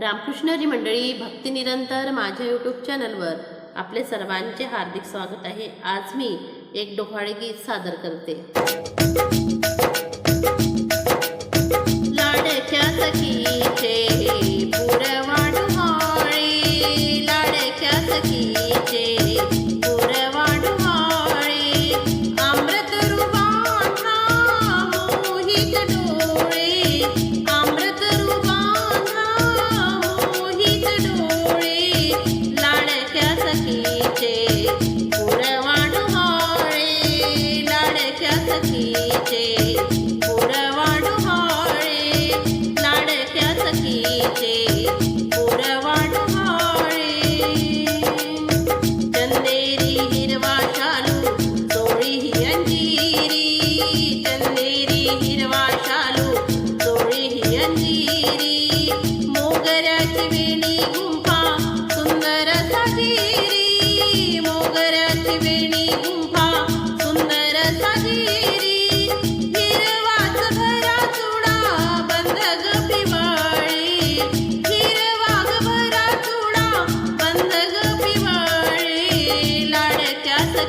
रामकृष्णजी मंडळी भक्तिनिरंतर माझ्या यूट्यूब चॅनलवर आपले सर्वांचे हार्दिक स्वागत आहे. आज मी एक डोहाळे गीत सादर करते.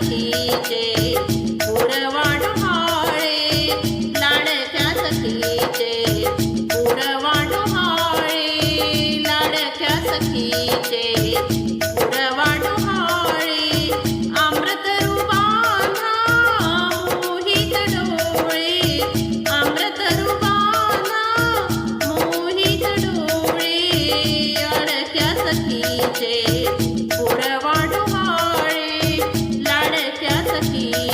सखीचे पुरवाड हाळे. लाडक्या सखीचे पुरवाड हाळे. लाडक्या सखीचे सखी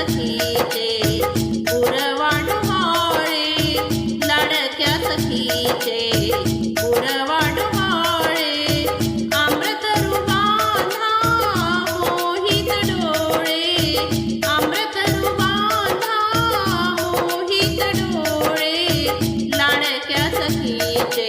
सखीचे पुरवाण माळे लाडक्या सखीचे पुरवाण माळे अमृत रुबाधा मोहित डोळे अमृत रुबाधा मोहित डोळे लाडक्या सखीचे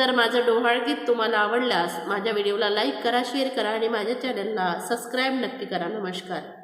जर माझं डोहाळ गीत तुम्हाला आवडल्यास माझ्या व्हिडिओला लाईक करा शेअर करा आणि माझ्या चॅनलला सबस्क्राईब नक्की करा. नमस्कार.